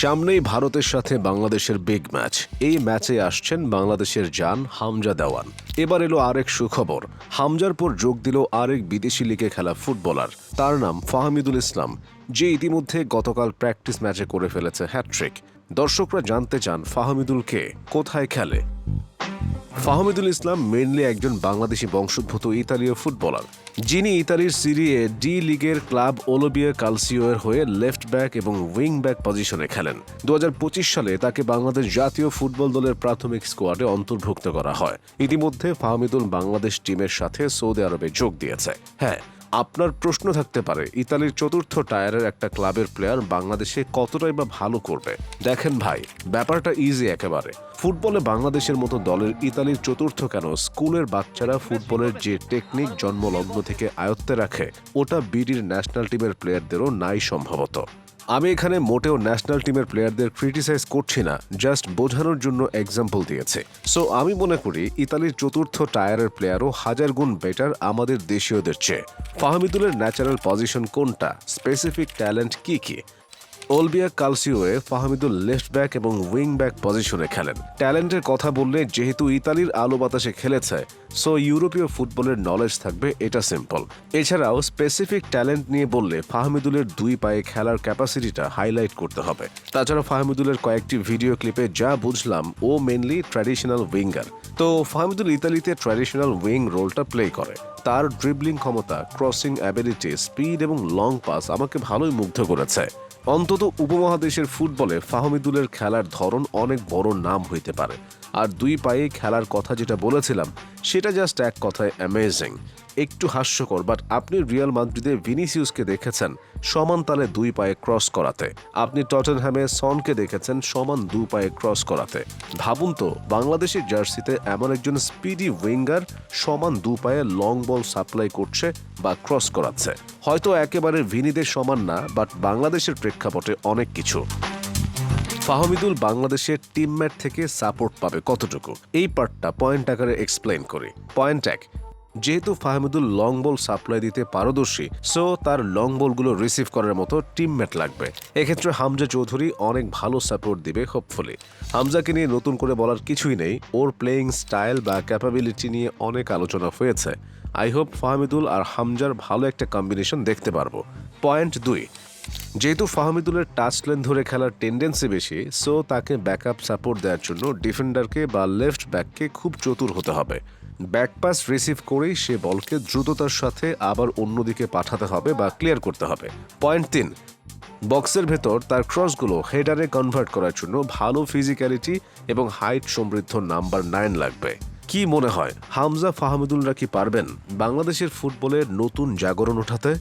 সামনেই ভারতের সাথে বাংলাদেশের বিগ ম্যাচ এই ম্যাচে আসছেন বাংলাদেশের জান হামজা দেওয়ান। এবার এলো আরেক সুখবর। হামজার পর যোগ দিল আরেক বিদেশি লিগে খেলা ফুটবলার। তার নাম ফাহমিদুল ইসলাম, যে ইতিমধ্যে গতকাল প্র্যাকটিস ম্যাচে করে ফেলেছে হ্যাট্রিক দর্শকরা জানতে চান ফাহমিদুলকে কোথায় খেলে। ফাহমিদুল ইসলাম মেনলি একজন বাংলাদেশি বংশোদ্ভূত ইতালীয় ফুটবলার, যিনি ইতালির সিরিয়ে ডি লিগের ক্লাব ওলোবিয়া কালসিওয়ের হয়ে লেফট ব্যাক এবং উইং ব্যাক পজিশনে খেলেন। দু হাজার পঁচিশ সালে তাকে বাংলাদেশ জাতীয় ফুটবল দলের প্রাথমিক স্কোয়াডে অন্তর্ভুক্ত করা হয়। ইতিমধ্যে ফাহমিদুল বাংলাদেশ টিমের সাথে সৌদি আরবে যোগ দিয়েছে। হ্যাঁ আপনার প্রশ্ন থাকতে পারে, ইতালির চতুর্থ টায়ারের একটা ক্লাবের প্লেয়ার বাংলাদেশে কতটাই বা ভালো করবে। দেখেন ভাই, ব্যাপারটা ইজি একেবারে। ফুটবলে বাংলাদেশের মতো দলের ইতালির চতুর্থ কেন স্কুলের বাচ্চারা ফুটবলের যে টেকনিক জন্মলগ্ন থেকে আয়ত্তে রাখে, ওটা বিডির ন্যাশনাল টিমের প্লেয়ারদেরও নাই সম্ভবত। আমি এখানে মোটেও ন্যাশনাল টিমের প্লেয়ারদের ক্রিটিসাইজ করছি না জাস্ট বোঝানোর জন্য এক্সাম্পল দিয়েছে। সো আমি মনে করি ইতালির চতুর্থ টায়ারের প্লেয়ারও হাজার গুণ বেটার আমাদের দেশীয়দের চেয়ে। ফাহমিদুলের ন্যাচারাল পজিশন কোনটা? স্পেসিফিক ট্যালেন্ট কী কি? Olbia Calcio Fahmidul left back এবং উইং ব্যাক পজিশনে খেলেন। ট্যালেন্টের কথা বললে যেহেতু ইতালির আলো বাতাসে খেলেছে, সো ইউরোপীয় ফুটবলের নলেজ থাকবে, এটা সিম্পল এছাড়াও স্পেসিফিক ট্যালেন্ট নিয়ে বললে ফাহমিদুলের দুই পায়ে খেলার ক্যাপাসিটিটা হাইলাইট করতে হবে। তাছাড়া ফাহমিদুলের কয়েকটি ভিডিও ক্লিপে যা বুঝলাম, ও মেনলি ট্র্যাডিশনাল উইঙ্গার তো ফাহমিদুল ইতালিতে ট্র্যাডিশনাল উইং রোলটা প্লে করে। তার ড্রিবলিং ক্ষমতা ক্রসিং অ্যাবিলিটি স্পিড এবং লং পাস আমাকে ভালোই মুগ্ধ করেছে। অন্তত উপমহাদেশের ফুটবলে ফাহমিদুলের খেলার ধরন অনেক বড় নাম হইতে পারে। আর দুই পায়ে খেলার কথা যেটা বলেছিলাম, সেটা জাস্ট এক কথায় অ্যামেজিং একটু হাস্যকর বাট আপনি রিয়াল মাদ্রিদে ভিনিসিউসকে দেখেছেন সমান তালে দুই পায়ে ক্রস করাতে। আপনি টটেনহ্যামে সনকে দেখেছেন সমান দু পায়ে ক্রস করাতে। ভাবুন তো, বাংলাদেশের জার্সিতে এমন একজন স্পিডি উইঙ্গার সমান দু পায়ে লং বল সাপ্লাই করছে বা ক্রস করাচ্ছে। হয়তো একেবারে ভিনিদের সমান না বাট বাংলাদেশের প্রেক্ষাপটে অনেক কিছু। ফাহমিদুল বাংলাদেশের টিমমেট থেকে সাপোর্ট পাবে কতটুকু? এই পার্টটা পয়েন্ট আকারে এক্সপ্লেন করি। পয়েন্ট এক যেহেতু ফাহমিদুল লং বল সাপ্লাই দিতে পারদর্শী সো তার লং বলগুলো রিসিভ করার মতো টিমমেট লাগবে। এক্ষেত্রে হামজা চৌধুরী অনেক ভালো সাপোর্ট দিবে হোপফুলি হামজাকে নিয়ে নতুন করে বলার কিছুই নেই, ওর প্লেয়িং স্টাইল বা ক্যাপাবিলিটি নিয়ে অনেক আলোচনা হয়েছে। আই হোপ ফাহমিদুল আর হামজার ভালো একটা কম্বিনেশন দেখতে পারব। পয়েন্ট দুই, যেহেতু ফাহমিদুলের টাচ লেন ধরে খেলার টেন্ডেন্সি বেশি সো তাকে ব্যাকআপ সাপোর্ট দেওয়ার জন্য ডিফেন্ডারকে বা লেফট ব্যাককে খুব চতুর হতে হবে। ব্যাকপাস রিসিভ করেই সে বলকে দ্রুততার সাথে আবার অন্যদিকে পাঠাতে হবে বা ক্লিয়ার করতে হবে। পয়েন্ট তিন, বক্সের ভেতর তার ক্রসগুলো হেডারে কনভার্ট করার জন্য ভালো ফিজিক্যালিটি এবং হাইট সমৃদ্ধ নাম্বার নাইন লাগবে। কি মনে হয়, হামজা ফাহমিদুলরা কি পারবেন বাংলাদেশের ফুটবলের নতুন জাগরণ ওঠাতে?